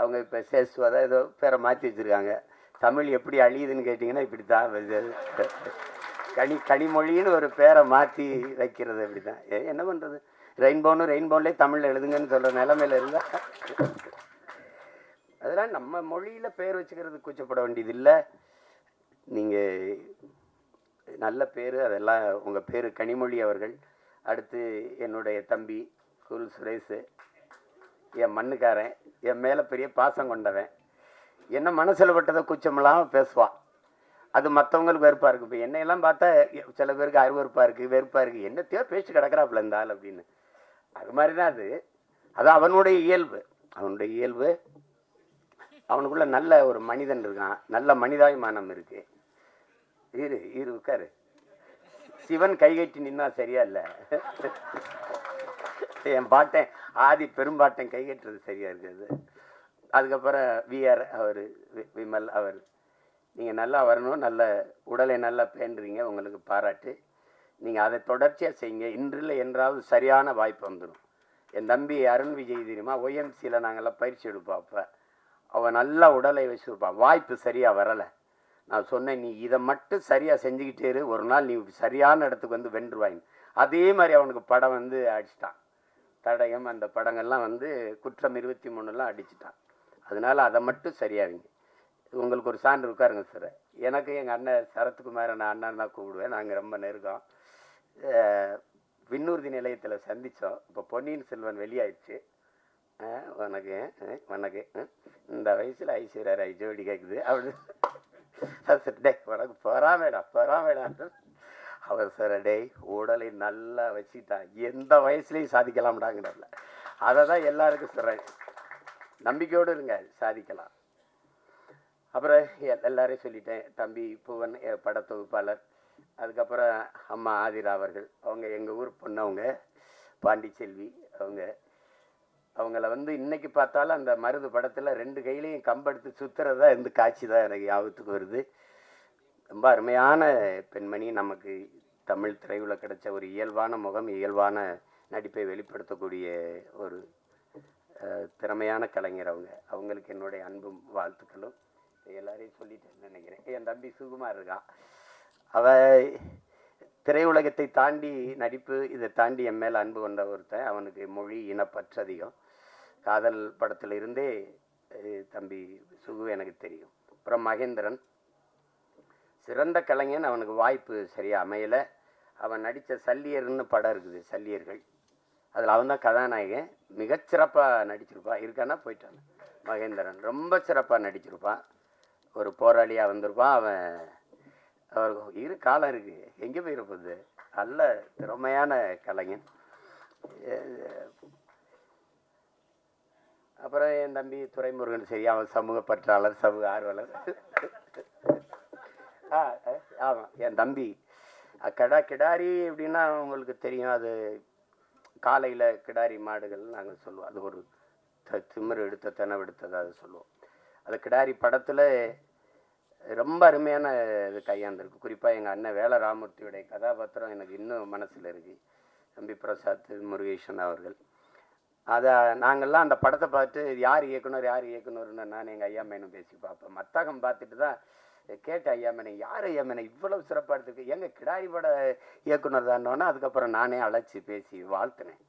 அவங்க இப்போ சேஸ்வதா ஏதோ பேரை மாற்றி வச்சுருக்காங்க. தமிழ் எப்படி அழியுதுன்னு கேட்டிங்கன்னா இப்படி தான் கனி கனிமொழின்னு ஒரு பேரை மாற்றி வைக்கிறது அப்படி தான் என்ன பண்ணுறது ரெயின்போனு ரெயின்போன்லேயே தமிழில் எழுதுங்கன்னு சொல்கிற நிலமையில இருந்தால் அதெல்லாம் நம்ம மொழியில் பேர் வச்சுக்கிறது கூச்சப்பட வேண்டியது இல்லை நீங்கள் நல்ல பேர் அதெல்லாம் உங்கள் பேர் கனிமொழி அவர்கள். அடுத்து என்னுடைய தம்பி குரு சுரேஷ். என் மண்ணுக்காரன் என் மேலே பெரிய பாசம் கொண்டவன். என்ன மனசில் பட்டதை கூச்சமெல்லாம் பேசுவான் அது மற்றவங்களுக்கு வெறுப்பாக இருக்குது இப்போ என்னையெல்லாம் பார்த்தா சில பேருக்கு அருவறுப்பாக இருக்குது வெறுப்பாக இருக்குது என்னத்தையோ பேசி கிடக்கிறாப்புல இந்த ஆள் அப்படின்னு. அது மாதிரி தான் அது. அது அவனுடைய இயல்பு. அவனுடைய இயல்பு. அவனுக்குள்ள நல்ல ஒரு மனிதன் இருக்கான். நல்ல மனிதாபிமானம் இருக்கு. இரு இரு உட்காரு. சிவன் கைகட்டி நின்னா சரியா இல்லை? என் பாட்டேன் ஆதி பெரும்பாட்டன் கைகட்டுறது சரியாக இருக்காது. அதுக்கப்புறம் விஆர் அவர் விமல் அவர். நீங்கள் நல்லா வரணும் நல்ல உடலை நல்லா பேண்டுறீங்க உங்களுக்கு பாராட்டு. நீங்கள் அதை தொடர்ச்சியாக செய்யுங்க. இன்றில் என்றாவது சரியான வாய்ப்பு வந்துடும் என் தம்பி அருண் விஜய் தெரியுமா? ஒய்எம்சியில் நாங்கள்லாம் பயிற்சி எடுப்போம் அப்போ. அவன் நல்லா உடலை வச்சுருப்பான் வாய்ப்பு சரியாக வரலை. நான் சொன்னேன் நீ இதை மட்டும் சரியாக செஞ்சுக்கிட்டே இரு. ஒரு நாள் நீ சரியான இடத்துக்கு வந்து வென்றுவாயின் அதே மாதிரி அவனுக்கு படம் வந்து அடிச்சிட்டான். தடயம் அந்த படங்கள்லாம் வந்து குற்றம் இருபத்தி மூணுலாம் அடிச்சிட்டான். அதனால் அதை மட்டும் சரியாவிங்க. உங்களுக்கு ஒரு சான்று உட்காருங்க சார். எனக்கு எங்கள் அண்ணன் சரத்குமார் நான் அண்ணன் தான் கூப்பிடுவேன். நாங்கள் ரொம்ப நெருக்கம். விண்ணூர்தி நிலையத்தில் சந்தித்தோம் இப்போ பொன்னியின் செல்வன் வெளியாயிடுச்சு. உனக்கு உனக்கு இந்த வயசில் ஐஸ்வர்யா ராய் ஜோடி கேட்குது அப்படின்னு. சார் டே உனக்கு போகிறா மேடம் போகிறா மேடம் சார் டேய் உடலை நல்லா வச்சுக்கிட்டான் எந்த வயசுலையும் சாதிக்கலாம்டாங்கிறதுல. அதை தான் எல்லாருக்கும் சொல்கிறேன் நம்பிக்கையோடு இருங்க சாதிக்கலாம். அப்புறம் எ- எல்லாரையும் சொல்லிட்டேன் தம்பி புவன் படத்தொகுப்பாளர் அதுக்கப்புறம் அம்மா ஆதிரா அவர்கள். அவங்க எங்கள் ஊர் பொண்ணவங்க பாண்டிச்செல்வி அவங்க. அவங்கள வந்து இன்னைக்கு பார்த்தாலும் அந்த மருது படத்தில் ரெண்டு கையிலையும் கம்பெடுத்து சுற்றுறதா இருந்து காட்சி தான் எனக்கு ஞாபகத்துக்கு வருது. ரொம்ப அருமையான பெண்மணி. நமக்கு தமிழ் திரையுல கிடைச்ச ஒரு இயல்பான முகம் இயல்பான நடிப்பை வெளிப்படுத்தக்கூடிய ஒரு திறமையான கலைஞர் அவங்க. அவங்களுக்கு என்னுடைய அன்பும் வாழ்த்துக்களும். எல்லாரையும் சொல்லிட்டேன்னு நினைக்கிறேன். என் தம்பி சுகுமார் இருக்கான். அவ திரையுலகத்தை தாண்டி நடிப்பு இதை தாண்டி என் மேல் அன்பு கொண்ட ஒருத்தன். அவனுக்கு மொழி இனப்பற்று அதிகம். காதல் படத்தில் இருந்தே தம்பி சுகு எனக்கு தெரியும். அப்புறம் மகேந்திரன். சிறந்த கலைஞன் அவனுக்கு வாய்ப்பு சரியாக அமையலை. அவன் நடித்த சல்லியர்னு படம் இருக்குது சல்லியர்கள். அதில் அவன் தான் கதாநாயகன் மிகச்சிறப்பாக நடிச்சிருப்பான் இருக்கானா போயிட்டான். மகேந்திரன். ரொம்ப சிறப்பாக நடிச்சிருப்பான். ஒரு போராளியாக வந்திருப்பான். அவன் அவருக்கு இரு காலம் இருக்குது எங்கே போயிருப்பது நல்ல திறமையான கலைஞன். அப்புறம் என் தம்பி துரைமுருகன் சரி அவன் சமூக பற்றாளர் சமூக ஆர்வலர். ஆ ஆமாம் என் தம்பி. கடா கிடாரி அப்படின்னா உங்களுக்கு தெரியும். அது காலையில் கிடாரி மாடுகள் நாங்கள் சொல்லுவோம். அது ஒரு த- திமிரு எடுத்த தினம் எடுத்தது அது சொல்லுவோம். அது கிடாரி படத்தில் ரொம்ப அருமையான இது கையாண்டிருக்கு. குறிப்பாக எங்கள் அண்ணன் வேல ராமூர்த்தியுடைய கதாபாத்திரம் எனக்கு இன்னும் மனசில் இருக்குது தம்பி பிரசாத் முருகேசன் அவர்கள். அதை நாங்கள்லாம் அந்த படத்தை பார்த்து யார் இயக்குனர் யார் இயக்குனர்னு நான் எங்கள் ஐயா மேனும் பேசி பார்ப்பேன் மத்தகம் பார்த்துட்டு தான் கேட்ட ஐயாமனை யார் ஐயாமனை இவ்வளவு சிறப்பாக எடுத்துருக்கு? எங்கள் கிடாரி பட இயக்குனர் தானோன்னா அதுக்கப்புறம் நானே அழைச்சி பேசி வாழ்த்தினேன்.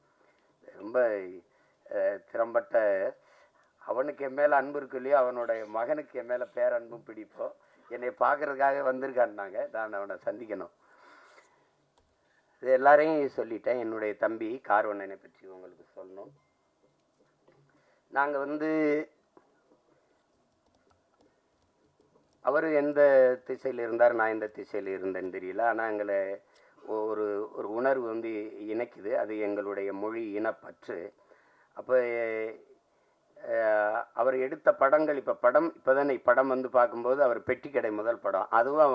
ரொம்ப திறம்பட்ட அவனுக்கு என் மேலே அன்பு இருக்கு இல்லையோ அவனுடைய மகனுக்கு என் மேலே பேரன்பும் பிடிப்போம் என்னை பார்க்கறதுக்காக வந்திருக்கான்னாங்க. நான் அவனை சந்திக்கணும். இது எல்லாரையும் சொல்லிட்டேன். என்னுடைய தம்பி கார்வண்ணனை பற்றி உங்களுக்கு சொல்லணும். நாங்கள் வந்து அவர் எந்த திசையில் இருந்தார் நான் எந்த திசையில் இருந்தேன்னு தெரியல. ஆனால் எங்களை ஒரு ஒரு உணர்வு வந்து இணைக்குது. அது எங்களுடைய மொழி இனப்பற்று. அப்போ அவர் எடுத்த படங்கள் இப்போ படம் இப்போ தானே படம் வந்து பார்க்கும்போது அவர் பெட்டிக்கடை முதல் படம். அதுவும்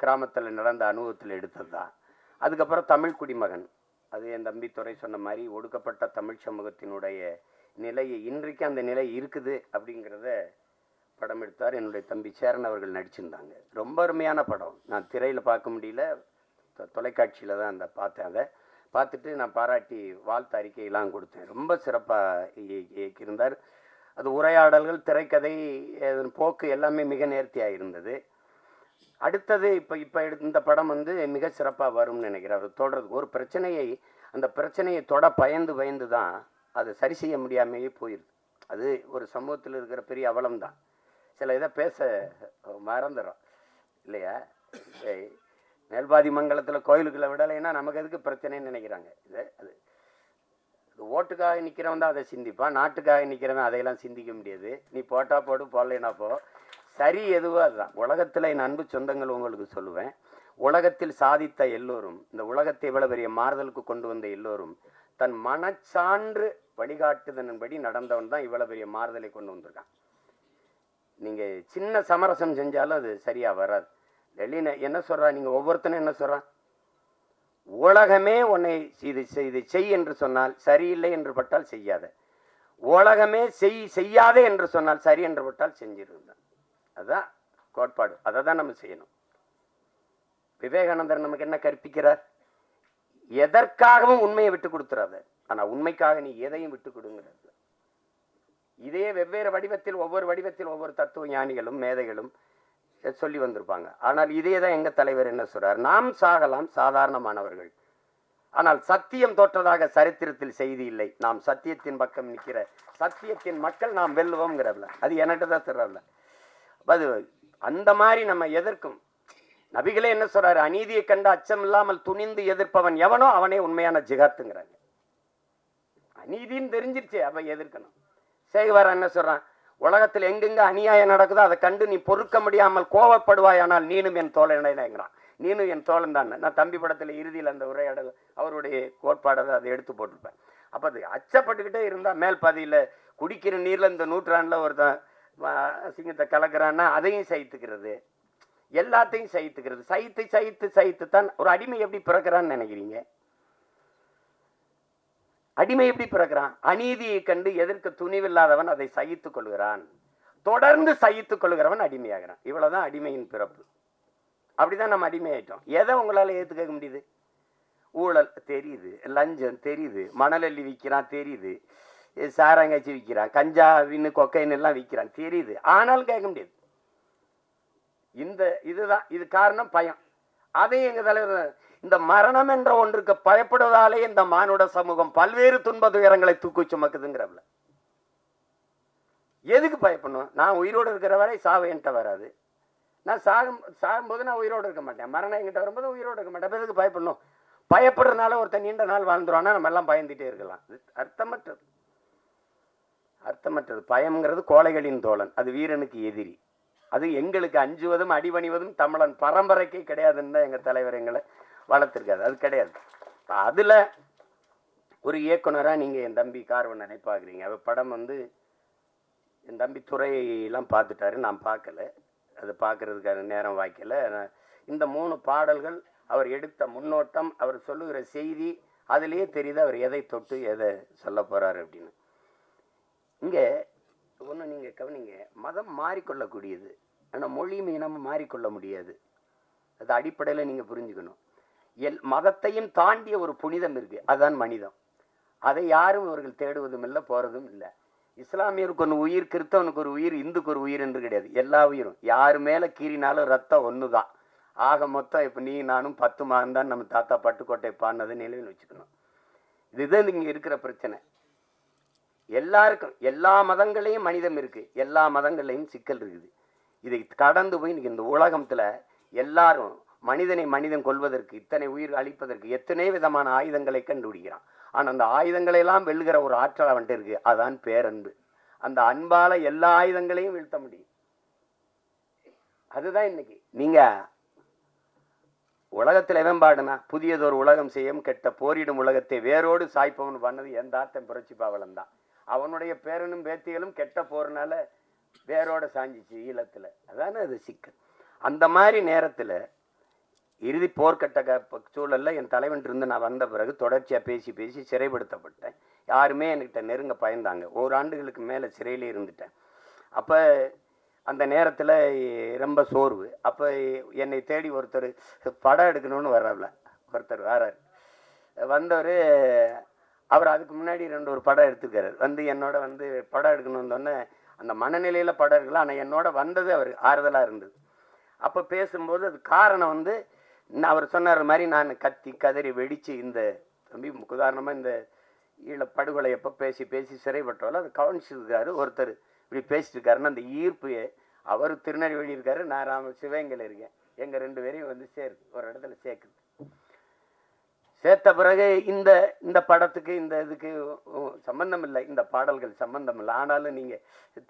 கிராமத்தில் நடந்த அனுபவத்தில் எடுத்தது தான் அதுக்கப்புறம் தமிழ் குடிமகன். அது என் தம்பி துறை சொன்ன மாதிரி ஒடுக்கப்பட்ட தமிழ் சமூகத்தினுடைய நிலையை இன்றைக்கு அந்த நிலை இருக்குது அப்படிங்கிறத படம் எடுத்தார். என்னுடைய தம்பி சேரன் அவர்கள் நடிச்சிருந்தாங்க. ரொம்ப அருமையான படம். நான் திரையில் பார்க்க முடியல. தொ- தொலைக்காட்சியில் தான் அந்த பார்த்தேன் அதை. பார்த்துட்டு நான் பாராட்டி வாழ்த்து அறிக்கையெல்லாம் கொடுத்தேன். ரொம்ப சிறப்பாக இயக்கியிருந்தார். அது உரையாடல்கள் திரைக்கதை அதன் போக்கு எல்லாமே மிக நேர்த்தியாக இருந்தது. அடுத்தது இப்போ இப்போ இந்த படம் வந்து மிக சிறப்பாக வரும்னு நினைக்கிறேன். அவர் தொடர்றது ஒரு பிரச்சனையை அந்த பிரச்சனையை தொட பயந்து பயந்து தான் அதை சரி செய்ய முடியாமையே போயிடுது. அது ஒரு சமூகத்தில் இருக்கிற பெரிய அவலம் தான் சில இதை பேச மறந்துடும் இல்லையா? ஏய், மேல்பாதி மங்கலத்தில் கோயிலுக்குள்ள விடலைன்னா நமக்கு எதுக்கு பிரச்சனைன்னு நினைக்கிறாங்க. இது அது ஓட்டுக்காக நிற்கிறவன் தான் அதை சிந்திப்பான். நாட்டுக்காக நிற்கிறவன் அதையெல்லாம் சிந்திக்க முடியாது. நீ போட்டா போடு போடலைன்னா போ. சரி எதுவோ அதுதான். உலகத்தில் என் அன்பு சொந்தங்கள் உங்களுக்கு சொல்லுவேன். உலகத்தில் சாதித்த எல்லோரும் இந்த உலகத்தை இவ்வளவு பெரிய மாறுதலுக்கு கொண்டு வந்த எல்லோரும் தன் மனச்சான்று வழிகாட்டுதலின்படி நடந்தவன் தான் இவ்வளவு பெரிய மாறுதலை கொண்டு வந்திருக்கான். நீங்கள் சின்ன சமரசம் செஞ்சாலும் அது சரியாக வராது. டெல்லியில் என்ன சொல்கிறா நீங்கள் ஒவ்வொருத்தனும் என்ன சொல்கிறான் உலகமே உன்னை இது இது செய் என்று சொன்னால் சரியில்லை என்று பட்டால் செய்யாத. உலகமே செய் செய்யாதே என்று சொன்னால் சரி என்று பட்டால் செஞ்சிருந்தான். அதுதான் கோட்பாடு. அதை தான் நம்ம செய்யணும். விவேகானந்தர் நமக்கு என்ன கற்பிக்கிறார்? எதற்காகவும் உண்மையை விட்டு கொடுத்துறாத. ஆனால் உண்மைக்காக நீ எதையும் விட்டு கொடுங்கிறது. இதே வெவ்வேறு வடிவத்தில் ஒவ்வொரு வடிவத்தில் ஒவ்வொரு தத்துவ ஞானிகளும் மேதைகளும் சொல்லி வந்திருப்பாங்க. ஆனால் இதே தான் எங்க தலைவர் என்ன சொல்கிறார் நாம் சாகலாம் சாதாரணமானவர்கள். ஆனால் சத்தியம் தோற்றதாக சரித்திரத்தில் செய்தி இல்லை. நாம் சத்தியத்தின் பக்கம் நிற்கிற சத்தியத்தின் மக்கள் நாம் வெல்லுவோம்ங்கிறதுல அது என்கிட்ட தான் அது அந்த மாதிரி நம்ம எதிர்க்கும். நபிகளே என்ன சொல்றாரு? அநீதியை கண்டு அச்சம் இல்லாமல் துணிந்து எதிர்ப்பவன் எவனோ அவனே உண்மையான ஜிகாத்துங்கிறாங்க அநீதின்னு தெரிஞ்சிருச்சு அவன் எதிர்க்கணும். சேகுவார் என்ன சொல்றான்? உலகத்தில் எங்கெங்க அநியாயம் நடக்குதோ அதை கண்டு நீ பொறுக்க முடியாமல் கோவப்படுவாயானால் நீனும் என் தோழனேங்கிறான் நீனும் என் தோழன் தான். நான் தம்பி படத்தில் இறுதியில் அந்த உரையாடல் அவருடைய கோட்பாடை அதை எடுத்து போட்டிருப்பேன். அப்போ அது அச்சப்பட்டுக்கிட்டே இருந்தால் மேல் பாதியில் குடிக்கிற நீரில் இந்த நூற்றாண்டில் ஒருத்தன் சிங்கத்தை கலக்கிறான்னா அதையும் சகித்துக்கிறது. எல்லாத்தையும் சகித்துக்கிறது. சகித்து சகித்து சகித்து தான் ஒரு அடிமை எப்படி பிறக்கிறான்னு நினைக்கிறீங்க? அடிமை எப்படி பிறக்கிறான்? அநீதியை கண்டு எதிர்க்க துணிவில்லாதவன் அதை சகித்துக் கொள்கிறான்? தொடர்ந்து சகித்துக் கொள்கிறவன் அடிமையாகிறான். இவ்வளவுதான் அடிமையின் பிறப்பு. அப்படிதான் நம்ம அடிமையாயிட்டோம். எதை உங்களால ஏத்துக்க முடியுது? ஊழல் தெரியுது. லஞ்சம் தெரியுது. மணல் அள்ளி விற்கிறான் தெரியுது சாராங்காய்ச்சி விற்கிறான் கஞ்சா வின்னு கொக்கைன்னு எல்லாம் விற்கிறான் தெரியுது. ஆனாலும் கேட்க முடியாது. இந்த இதுதான் இது காரணம் பயம். அதையும் எங்க தலைவர் இந்த மரணம் என்ற ஒன்றுக்கு பயப்படுவதாலே இந்த மானுட சமூகம் பல்வேறு துன்ப துயரங்களை தூக்கு சுமக்குதுங்கிறவள. எதுக்கு பயப்படணும்? நான் உயிரோடு இருக்கிற வரை சாவு என்கிட்ட வராது. நான் சாகும் சாகும்போது நான் உயிரோடு இருக்க மாட்டேன். மரணம் என்கிட்ட வரும்போது உயிரோடு இருக்க மாட்டேன். எதுக்கு பயப்படணும்? பயப்படுறதுனால ஒருத்தன் நீண்ட நாள் வாழ்ந்துருவானா நம்ம எல்லாம் பயந்துட்டே இருக்கலாம். அர்த்தமற்றது. அர்த்தமற்றது. பயம்ங்கிறது கோழைகளின் தோழன். அது வீரனுக்கு எதிரி. அது எங்களுக்கு அஞ்சுவதும் அடிபணிவதும் தமிழன் பரம்பரைக்கே கிடையாதுன்னு தான் எங்கள் தலைவர் எங்களை வளர்த்துருக்காது அது கிடையாது. அதில் ஒரு இயக்குனராக நீங்கள் என் தம்பி கார்வன் நினைப்பாக்குறீங்க. அவர் படம் வந்து என் தம்பி துறையெல்லாம் பார்த்துட்டாரு. நான் பார்க்கல. அது பார்க்கறதுக்கான நேரம் வாய்க்கல. இந்த மூணு பாடல்கள் அவர் எடுத்த முன்னோட்டம் அவர் சொல்லுகிற செய்தி அதுலேயே தெரியுது அவர் எதை தொட்டு எதை சொல்ல போகிறாரு அப்படின்னு. இங்கே ஒன்று நீங்கள் கவனிங்க. மதம் மாறிக்கொள்ளக்கூடியது. ஆனால் மொழியும் இனமும் மாறிக்கொள்ள முடியாது. அது அடிப்படையில் நீங்கள் புரிஞ்சுக்கணும். எல் மதத்தையும் தாண்டிய ஒரு புனிதம் இருக்கு. அதுதான் மனிதம். அதை யாரும் இவர்கள் தேடுவதும் இல்லை போறதும் இல்லை. இஸ்லாமியருக்கு ஒன்று உயிர் கிறிஸ்தவனுக்கு ஒரு உயிர் இந்துக்கு ஒரு உயிர் என்று கிடையாது. எல்லா உயிரும். யார் மேலே கீறினாலும் ரத்தம் ஒன்று தான் ஆக மொத்தம் இப்போ நீ நானும் பத்து மாதம் தான் நம்ம தாத்தா பட்டுக்கோட்டை பாடினதை நிலையில் வச்சுக்கணும். இதுதான் இங்கே இருக்கிற பிரச்சனை. எல்லாருக்கும் எல்லா மதங்களையும் மனிதம் இருக்கு. எல்லா மதங்களையும் சிக்கல் இருக்குது. இதை கடந்து போய் இன்னைக்கு இந்த உலகத்துல எல்லாரும் மனிதனை மனிதன் கொள்வதற்கு இத்தனை உயிர் அழிப்பதற்கு எத்தனை விதமான ஆயுதங்களை கண்டுபிடிக்கிறான்? ஆனால் அந்த ஆயுதங்களை எல்லாம் வெல்லுகிற ஒரு ஆற்றல் அவன்கிட்ட இருக்கு. அதான் பேரன்பு. அந்த அன்பால எல்லா ஆயுதங்களையும் வீழ்த்த முடியும். அதுதான் இன்னைக்கு. நீங்க உலகத்தில் எவன் பாடுனா புதியதொரு உலகம் செய்யும் கெட்ட போரிடும் உலகத்தை வேரோடு சாய்ப்பவன் பண்ணது எந்த ஆத்தன் புரட்சி பாவலன் தான். அவனுடைய பேரனும் பேத்திகளும் கெட்ட போறனால வேரோட சாஞ்சிச்சு ஈழத்தில். அதானே அது சிக்கல். அந்த மாதிரி நேரத்தில் இறுதி போர்க்கட்ட க- என் தலைவன் இருந்து நான் வந்த பிறகு தொடர்ச்சியாக பேசி பேசி சிறைப்படுத்தப்பட்டேன். யாருமே என்கிட்ட நெருங்க பயந்தாங்க. ஓராண்டுகளுக்கு மேலே சிறையிலே இருந்துட்டேன். அப்போ அந்த நேரத்தில் ரொம்ப சோர்வு. அப்போ என்னை தேடி ஒருத்தர் படம் எடுக்கணும்னு வர்றாப்ல. ஒருத்தர் வராரு வந்தவர் அவர் அதுக்கு முன்னாடி ரெண்டு ஒரு படம் எடுத்துருக்காரு. வந்து என்னோட வந்து படம் எடுக்கணும்னு வந்தோடனே அந்த மனநிலையில் படம் இருக்கலாம் ஆனால் என்னோட வந்தது அவர். ஆறுதலாக இருந்தது. அப்போ பேசும்போது அது காரணம் வந்து அவர் சொன்னார் மாதிரி நான் கத்தி கதறி வெடித்து இந்த தம்பி உதாரணமாக இந்த ஈழ படுகொலை எப்போ பேசி பேசி சிறைப்பட்டாலும் அது கவனிச்சிருக்காரு ஒருத்தர் இப்படி பேசிட்டு இருக்காருன்னு அந்த ஈர்ப்பு அவர் திருநெல்வேலி இருக்காரு நான் ராம சிவகங்கையில் இருக்கேன். எங்கள் ரெண்டு பேரையும் வந்து சேருது ஒரு இடத்துல சேர்க்குது. சேர்த்த பிறகு இந்த இந்த படத்துக்கு இந்த இதுக்கு சம்மந்தம் சம்பந்தம் இல்லை. இந்த பாடல்கள் சம்பந்தம் இல்லை. ஆனாலும் நீங்கள்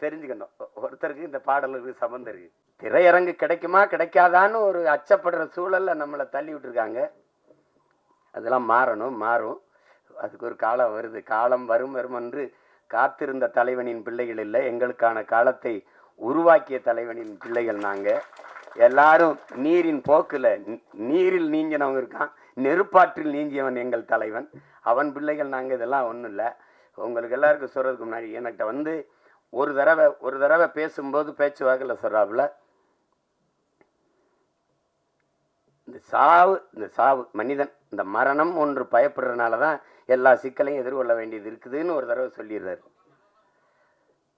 தெரிஞ்சுக்கணும். ஒருத்தருக்கு இந்த பாடலுக்கு சம்மந்தம் இருக்குது திரையரங்கு கிடைக்குமா கிடைக்காதான்னு ஒரு அச்சப்படுற சூழல்ல நம்மளை தள்ளி விட்டுருக்காங்க. அதெல்லாம் மாறணும் மாறும். அதுக்கு ஒரு காலம் வருது. காலம் வரும் வரும் என்று காத்திருந்த தலைவனின் பிள்ளைகள் இல்லை. எங்களுக்கான காலத்தை உருவாக்கிய தலைவனின் பிள்ளைகள் நாங்கள் எல்லாரும் நீரின் போக்குல நீரில் நீங்கினவங்க இருக்கான் நெருப்பாற்றில் நீங்கியவன் எங்கள் தலைவன். அவன் பிள்ளைகள் நாங்கள் இதெல்லாம் ஒன்றும் இல்லை. உங்களுக்கு எல்லாருக்கும் சொல்கிறதுக்கு முன்னாடி என்கிட்ட வந்து ஒரு தடவை ஒரு தடவை பேசும்போது பேச்சுவாக்கில் சொல்கிறாப்புல இந்த சாவு இந்த சாவு மனிதன் இந்த மரணம் ஒன்று பயப்படுறதுனால தான் எல்லா சிக்கலையும் எதிர்கொள்ள வேண்டியது இருக்குதுன்னு ஒரு தடவை சொல்லிடுறாரு.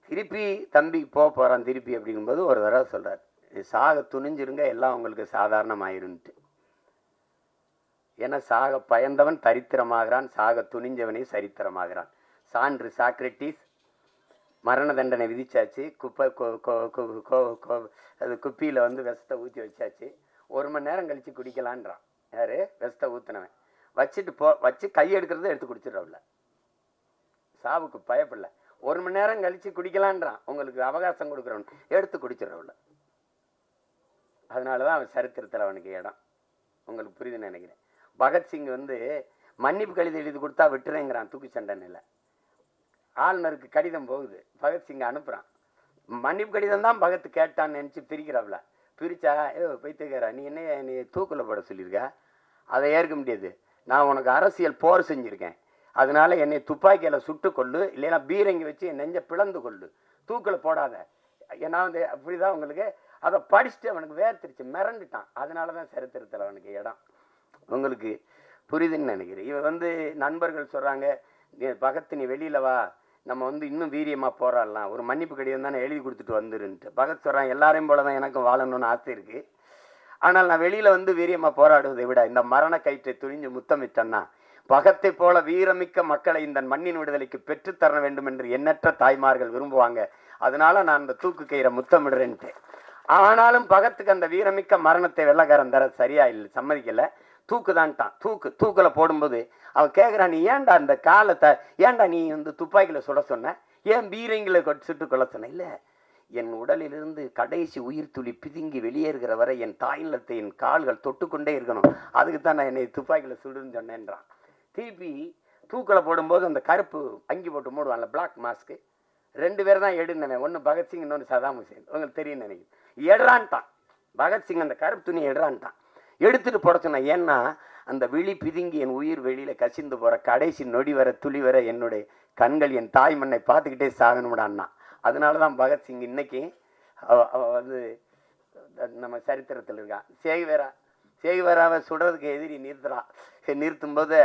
திருப்பி தம்பி போக போகிறான் திருப்பி அப்படிங்கும்போது ஒரு தடவை சொல்கிறார் சாக துணிஞ்சிருங்க எல்லாம் உங்களுக்கு சாதாரணமாயிருன்ட்டு. ஏன்னா சாக பயந்தவன் தரித்திரமாகிறான் சாக துணிஞ்சவனே சரித்திரமாகிறான். சான்று சாக்ரட்டிஸ் மரண தண்டனை விதிச்சாச்சு குப்பை கொ- கோ அது குப்பியில் வந்து விஷத்தை ஊற்றி வச்சாச்சு. ஒரு மணி நேரம் கழித்து குடிக்கலான்றான். யாரு? விஷத்தை ஊற்றினவன் வச்சுட்டு போ வச்சு கை எடுக்கிறத எடுத்து குடிச்சிடறவில்ல சாவுக்கு பயப்படல. ஒரு மணி நேரம் கழித்து குடிக்கலான்றான். உங்களுக்கு அவகாசம் கொடுக்குறவன். எடுத்து குடிச்சிடறவில்ல அதனால தான் அவன் சரித்திரத்தில் அவனுக்கு இடம். உங்களுக்கு புரியுதுன்னு நினைக்கிறேன். பகத்சிங் வந்து மன்னிப்பு கடிதம் எழுதி கொடுத்தா விட்டுறேங்கிறான் தூக்கு சண்டனில் ஆளுநருக்கு கடிதம் போகுது. பகத்சிங் அனுப்புகிறான் மன்னிப்பு கடிதம் தான் பகத் கேட்டான்னு நினச்சி பிரிக்கிறாப்புல பிரிச்சா ஏ பைத்தியக்காரா நீ என்ன நீ தூக்கில் போட சொல்லியிருக்கா? அதை ஏற்க முடியாது. நான் உனக்கு அரசியல் போர் செஞ்சுருக்கேன். அதனால என்னை துப்பாக்கியில் சுட்டு கொள்ளு இல்லைன்னா பீரங்கி வச்சு என் நெஞ்சை பிளந்து கொள்ளு தூக்கில் போடாத. ஏன்னா வந்து அப்படிதான் உங்களுக்கு? அதை படிச்சுட்டு அவனுக்கு வேர்த்திருச்சு மிரண்டுட்டான். அதனால தான் சரித்திரத்தில் அவனுக்கு இடம். உங்களுக்கு புரியுதுன்னு நினைக்கிறேன். இவன் வந்து நண்பர்கள் சொல்கிறாங்க பகத்து நீ வெளியில் வா. நம்ம வந்து இன்னும் வீரியமாக போராடலாம். ஒரு மன்னிப்பு கடிதம் தானே எழுதி கொடுத்துட்டு வந்துருன்ட்டு பகத் சொல்கிறான் எல்லாரையும் போல தான் எனக்கும் வாழணும்னு ஆசை இருக்குது ஆனால் நான் வெளியில் வந்து வீரியமாக போராடுவதை விட இந்த மரண கயிற்றை துணிஞ்சு முத்தமிட்டேன்னா பகத்தை போல வீரமிக்க மக்களை இந்த மண்ணின் விடுதலைக்கு பெற்றுத்தர வேண்டும் என்று எண்ணற்ற தாய்மார்கள் விரும்புவாங்க. அதனால நான் அந்த தூக்கு கயிறை முத்தமிடுறேன்ட்டு ஆனாலும் பகத்துக்கு அந்த வீரமிக்க மரணத்தை வெள்ளக்காரன் தர சரியா இல்லை சம்மதிக்கலை. தூக்கு தான்ட்டான் தூக்கு தூக்கில் போடும்போது அவன் கேட்குறான் நீ ஏன்டா அந்த காலத்தை ஏன்டா நீ வந்து துப்பாக்கியில் சுட சொன்ன? ஏன் பீரங்கில சுட்டு கொள்ள சொன்ன? இல்லை என் உடலிலிருந்து கடைசி உயிர் துளி பிதுங்கி வெளியேறுகிற வரை என் தாயிலத்தை என் கால்கள் தொட்டுக்கொண்டே இருக்கணும். அதுக்கு தான் நான் என்னை துப்பாக்கியில் சுடுன்னு சொன்னேன்றான். திருப்பி தூக்கில் போடும்போது அந்த கருப்பு அங்கி போட்டு மூடுவான்ல பிளாக் மாஸ்க்கு ரெண்டு பேர் தான் எடுந்தேன் ஒன்று பகத்சிங் இன்னொன்று சதாம் ஹுசேன். உங்களுக்கு தெரியும் நினைக்கிறேன். எடுறான்ட்டான். பகத்சிங் அந்த கருப்பு துணியை எடுறான்ட்டான். எடுத்துட்டு போட சொன்னேன் ஏன்னா அந்த விழி பிதுங்கி என் உயிர் வெளியில கசிந்து போற கடைசி நொடி வர துளி வர என்னுடைய கண்கள் என் தாய் மண்ணை பார்த்துக்கிட்டே சாகணும்டான்னா அதனால தான் பகத்சிங் இன்னைக்கு அவ வந்து நம்ம சரித்திரத்தில் இருக்கான் சேகுவேரா சேகுவேராவை சுடுறதுக்கு எதிரி நிறுத்துறான் நிறுத்தும் போது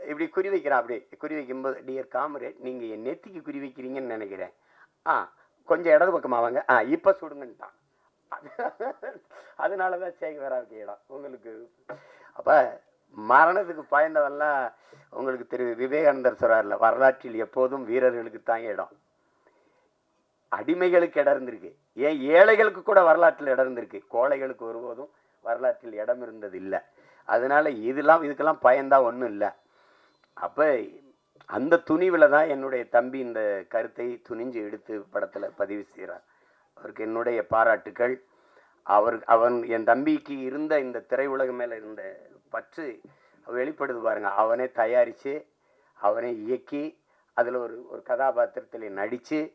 இப்படி குறி வைக்கிறான் அப்படி. குறி வைக்கும்போது டியர் காமரேட் நீங்கள் என் நெத்திக்கு குறி வைக்கிறீங்கன்னு நினைக்கிறேன். ஆ கொஞ்சம் இடது பக்கமாக வாங்க ஆ இப்போ சுடுங்கன்ட்டான். அதனால தான் சேகுவேராவுக்கு இடம் உங்களுக்கு அப்போ மரணத்துக்கு பயந்தவெல்லாம் உங்களுக்கு திரு விவேகானந்தர் சொல்கிறார்ல வரலாற்றில் எப்போதும் வீரர்களுக்கு தான் இடம். அடிமைகளுக்கு இடம் இருந்திருக்கு. ஏன் ஏழைகளுக்கு கூட வரலாற்றில் இடம் இருந்திருக்கு. கோழைகளுக்கு ஒருபோதும் வரலாற்றில் இடம் இருந்தது இல்லை அதனால இதெல்லாம் இதுக்கெல்லாம் பயந்தா ஒன்றும் இல்லை. அப்போ அந்த துணிவில் தான் என்னுடைய தம்பி இந்த கருத்தை துணிஞ்சு எடுத்து படத்தில் பதிவு செய்கிறார் அவருக்கு என்னுடைய பாராட்டுக்கள் அவர் அவன் என் தம்பிக்கு இருந்த இந்த திரையுலகம் மேலே இருந்த பற்று வெளிப்படுது பாருங்க. அவனே தயாரித்து அவனே இயக்கி அதில் ஒரு ஒரு கதாபாத்திரத்தில் நடித்து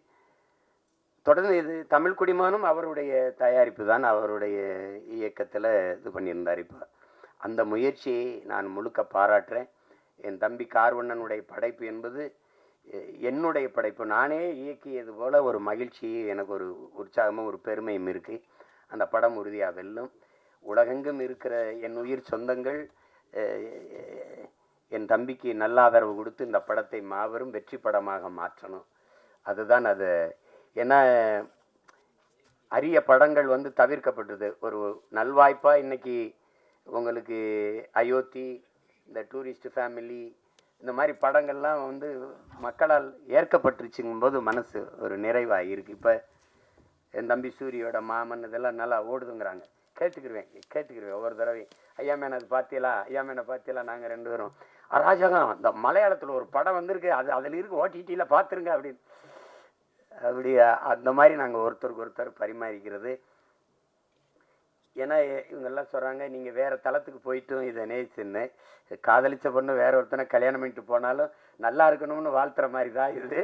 தொடர்ந்து இது தமிழ் குடிமானும் அவருடைய தயாரிப்பு தான். அவருடைய இயக்கத்தில் இது பண்ணியிருந்தார் இப்போ. அந்த முயற்சியை நான் முழுக்க பாராட்டுறேன். என் தம்பி கார்வண்ணனுடைய படைப்பு என்பது என்னுடைய படைப்பு. நானே இயக்கியது போல் ஒரு மகிழ்ச்சி எனக்கு ஒரு உற்சாகமும் ஒரு பெருமையும் இருக்குது அந்த படம் உறுதியாக வெல்லும். உலகெங்கும் இருக்கிற என் உயிர் சொந்தங்கள் என் தம்பிக்கு நல்ல ஆதரவு கொடுத்து இந்த படத்தை மாபெரும் வெற்றி படமாக மாற்றணும். அதுதான் அது. ஏன்னா அரிய படங்கள் வந்து தவிர்க்கப்பட்டது. ஒரு நல்வாய்ப்பாக இன்றைக்கி உங்களுக்கு அயோத்தி இந்த டூரிஸ்ட் ஃபேமிலி இந்த மாதிரி படங்கள்லாம் வந்து மக்களால் ஏற்கப்பட்டுருச்சுங்கும் போது மனசு ஒரு நிறைவாக இருக்குது இப்போ என் தம்பி சூரியோட மாமன் இதெல்லாம் நல்லா ஓடுதுங்கிறாங்க. கேட்டுக்கிருவேன் கேட்டுக்கிருவேன் ஒவ்வொரு தடவையும். ஐயா மேனது அது பார்த்தீங்களா ஐயா மேனை பார்த்தீங்களா நாங்கள் ரெண்டு பேரும். அராஜகம் இந்த மலையாளத்தில் ஒரு படம் வந்திருக்கு. அது அதில் இருக்கு ஓடிடியில் பார்த்துருங்க அப்படின்னு. அப்படி அந்த மாதிரி நாங்கள் ஒருத்தருக்கு ஒருத்தர் பரிமாறிக்கிறது. ஏன்னா இவங்கெல்லாம் சொல்கிறாங்க நீங்கள் வேறு தளத்துக்கு போயிட்டும் இதை நேசின்னு காதலிச்ச பொண்ணு வேற ஒருத்தனை கல்யாணம் பண்ணிட்டு போனாலும் நல்லா இருக்கணும்னு வாழ்த்துற மாதிரி தான் இது.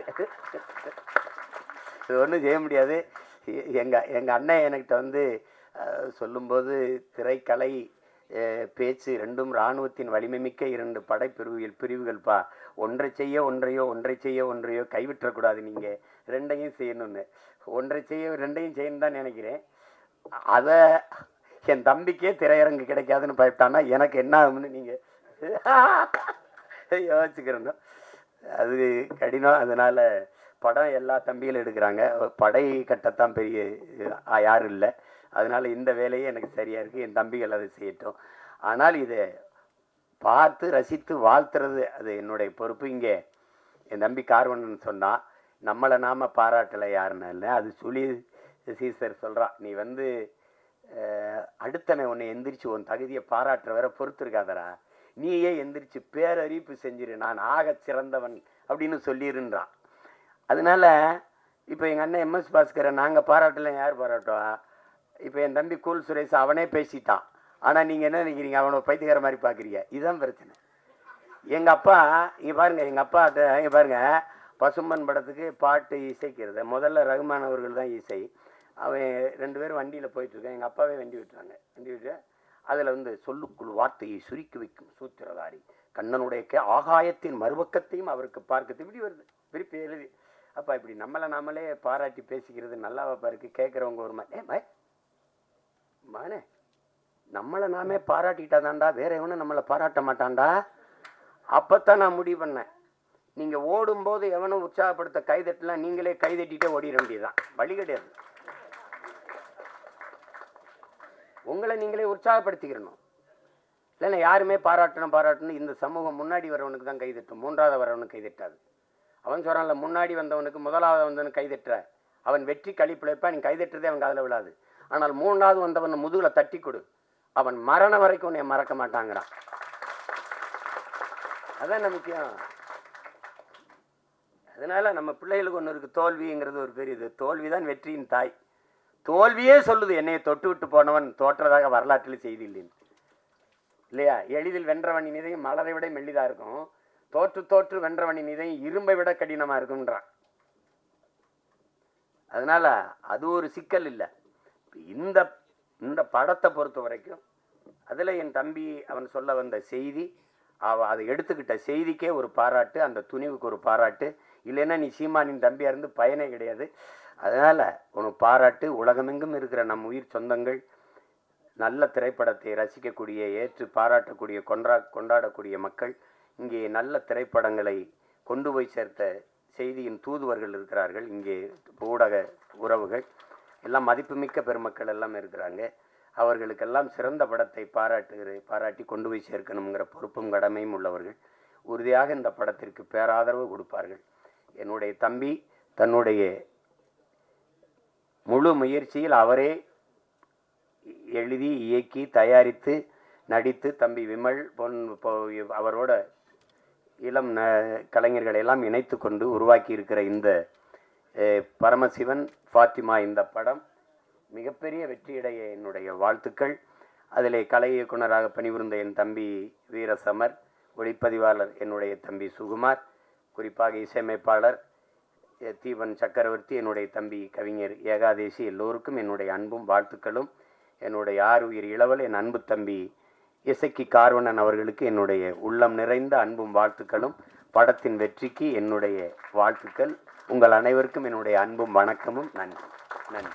இது ஒன்றும் செய்ய முடியாது. எங்கள் எங்கள் அண்ணன் என்கிட்ட வந்து சொல்லும்போது திரைக்கலை பேச்சு ரெண்டும் இராணுவத்தின் வலிமை மிக்க இரண்டு படைப்பிரிவுகள் பிரிவுகள்ப்பா. ஒன்றை செய்ய ஒன்றையோ ஒன்றை செய்ய ஒன்றையோ கைவிட்டக்கூடாது நீங்கள் ரெண்டையும் செய்யணும்னு. ஒன்றை செய்ய ரெண்டையும் செய்யணும் தான் நினைக்கிறேன். அதை என் தம்பிக்கே திரையரங்கு கிடைக்காதுன்னு பயப்பட்டான்னா எனக்கு என்ன ஆகும்னு நீங்கள் யோசிச்சுக்கிறேன் அது கடினம். அதனால் படம் எல்லா தம்பிகளும் எடுக்கிறாங்க. படை கட்டத்தான் பெரிய யாரும் இல்லை. அதனால் இந்த வேலையே எனக்கு சரியாக இருக்குது என் தம்பிகள் அதை செய்யட்டும். ஆனால் இதை பார்த்து ரசித்து வாழ்த்துறது அது என்னுடைய பொறுப்பு. இங்கே என் தம்பி கார்வன் சொன்னான் நம்மளை நாம் பாராட்டலை யாருன்னு. இல்லை அது சுழி சீசர் சொல்கிறான் நீ வந்து அடுத்தனை உன்னை எந்திரிச்சு உன் தகுதியை பாராட்டுற பொறுத்து பொறுத்திருக்காதடா நீயே எந்திரிச்சு பேரறிவிப்பு செஞ்சிரு நான் ஆக சிறந்தவன் அப்படின்னு சொல்லியிருன்றான் அதனால இப்போ எங்கள் அண்ணன் எம்எஸ் பாஸ்கரை நாங்கள் பாராட்டலாம் யார் பாராட்டுவா? இப்போ என் தம்பி கூல் சுரேஷ் அவனே பேசிட்டான். ஆனால் நீங்கள் என்ன நினைக்கிறீங்க? அவனை பைத்தியக்கார மாதிரி பார்க்குறீங்க இதுதான் பிரச்சனை. எங்கள் அப்பா இங்கே பாருங்கள் எங்கள் அப்பா இங்கே பாருங்கள் பசும்பன் படத்துக்கு பாட்டு இசைக்கிறது. முதல்ல ரகுமான் அவர்கள் தான் இசை. அவன் ரெண்டு பேரும் வண்டியில் போயிட்டுருக்கான். எங்கள் அப்பாவே வண்டி விட்டுறாங்க. வண்டி விட்டு அதில் வந்து சொல்லுக்குள் வார்த்தையை சுருக்கி வைக்கும் சூத்திரதாரி. கண்ணனுடைய ஆகாயத்தின் மறுபக்கத்தையும் அவருக்கு பார்க்க இப்படி வருது. திருப்பி எழுதி. அப்பா இப்படி நம்மளை நாமளே பாராட்டி பேசிக்கிறது நல்லாவா பாருக்கு? கேட்குறவங்க ஒரு மாதிரி. ஏ பாய் மானே நம்மளை நாமே பாராட்டிட்டாதான்டா. வேற எவனும் நம்மளை பாராட்ட மாட்டான்டா. அப்போத்தான் நான் முடிவு பண்ணேன். நீங்கள் ஓடும்போது எவனும் உற்சாகப்படுத்த கைதட்டலாம் நீங்களே கைதட்டிட்டே ஓடிட வேண்டியதுதான். வழி கிடையாது. உங்களை நீங்களே உற்சாகப்படுத்திக்கிறணும். இல்லைன்னா யாருமே பாராட்டணும் பாராட்டணும் இந்த சமூகம் முன்னாடி வரவனுக்கு தான் கைதட்டும் மூன்றாவது வரவனுக்கு கைதட்டாது அவன் சொல்றான்ல முன்னாடி வந்தவனுக்கு முதலாவது வந்தவனுக்கு கைதட்டுற அவன் வெற்றி கழிப்பிழைப்பா நீ கைதட்டுறதே அவன் காதில் விழாது. ஆனால் மூன்றாவது வந்தவன் முதுகில் தட்டி கொடு. அவன் மரணம் வரைக்கும் உன்னை மறக்க மாட்டாங்கிறான். அதான் முக்கியம்? அதனால் நம்ம பிள்ளைகளுக்கு ஒன்று இருக்குது தோல்விங்கிறது ஒரு பெரிய இது. தோல்விதான் வெற்றியின் தாய். தோல்வியே சொல்லுது. என்னை தொட்டு விட்டு போனவன் தோற்றதாக வரலாற்றில் செய்தி இல்லைன்னு இல்லையா? எளிதில் வென்றவனின் இதயம் மலரை விட மெல்லிதா இருக்கும். தோற்று தோற்று வென்றவனின் இதயம் இரும்பை விட கடினமா இருக்குன்றான் அதனால அது ஒரு சிக்கல் இல்லை. இந்த இந்த படத்தை பொறுத்த வரைக்கும் அதில் என் தம்பி அவன் சொல்ல வந்த செய்தி அவ அதை எடுத்துக்கிட்ட செய்திக்கே ஒரு பாராட்டு அந்த துணிவுக்கு ஒரு பாராட்டு. இல்லைன்னா நீ சீமானின் தம்பியாக இருந்து பயனே கிடையாது. அதனால் உனக்கு பாராட்டு. உலகமெங்கும் இருக்கிற நம் உயிர் சொந்தங்கள். நல்ல திரைப்படத்தை ரசிக்கக்கூடிய ஏற்று பாராட்டக்கூடிய கொண்டா கொண்டாடக்கூடிய மக்கள் இங்கே நல்ல திரைப்படங்களை கொண்டு போய் சேர்த்த செய்தியின் தூதுவர்கள் இருக்கிறார்கள். இங்கே ஊடக உறவுகள். எல்லாம் மதிப்புமிக்க பெருமக்கள் எல்லாம் இருக்கிறாங்க. அவர்களுக்கெல்லாம் சிறந்த படத்தை பாராட்டுகிற பாராட்டி கொண்டு போய் சேர்க்கணுங்கிற பொறுப்பும் கடமையும் உள்ளவர்கள் உறுதியாக இந்த படத்திற்கு பேராதரவு கொடுப்பார்கள். என்னுடைய தம்பி தன்னுடைய முழு முயற்சியில் அவரே எழுதி இயக்கி தயாரித்து நடித்து தம்பி விமல் பொன் அவரோட இளம் ந கலைஞர்களை எல்லாம் இணைத்து கொண்டு உருவாக்கி இருக்கிற இந்த பரமசிவன் ஃபாத்திமா இந்த படம் மிகப்பெரிய வெற்றியடைய என்னுடைய வாழ்த்துக்கள். அதிலே கலை இயக்குனராக பணிபுரிந்த என் தம்பி வீரசமர் ஒளிப்பதிவாளர் என்னுடைய தம்பி சுகுமார் குறிப்பாக இசையமைப்பாளர் தீபன் சக்கரவர்த்தி என்னுடைய தம்பி கவிஞர் ஏகாதேசி எல்லோருக்கும் என்னுடைய அன்பும் வாழ்த்துக்களும். என்னுடைய ஆறு உயிர் இளவல் என் அன்பு தம்பி இசக்கி கார்வணன் அவர்களுக்கு என்னுடைய உள்ளம் நிறைந்த அன்பும் வாழ்த்துக்களும். படத்தின் வெற்றிக்கு என்னுடைய வாழ்த்துக்கள். உங்கள் அனைவருக்கும் என்னுடைய அன்பும் வணக்கமும். நன்றி. நன்றி.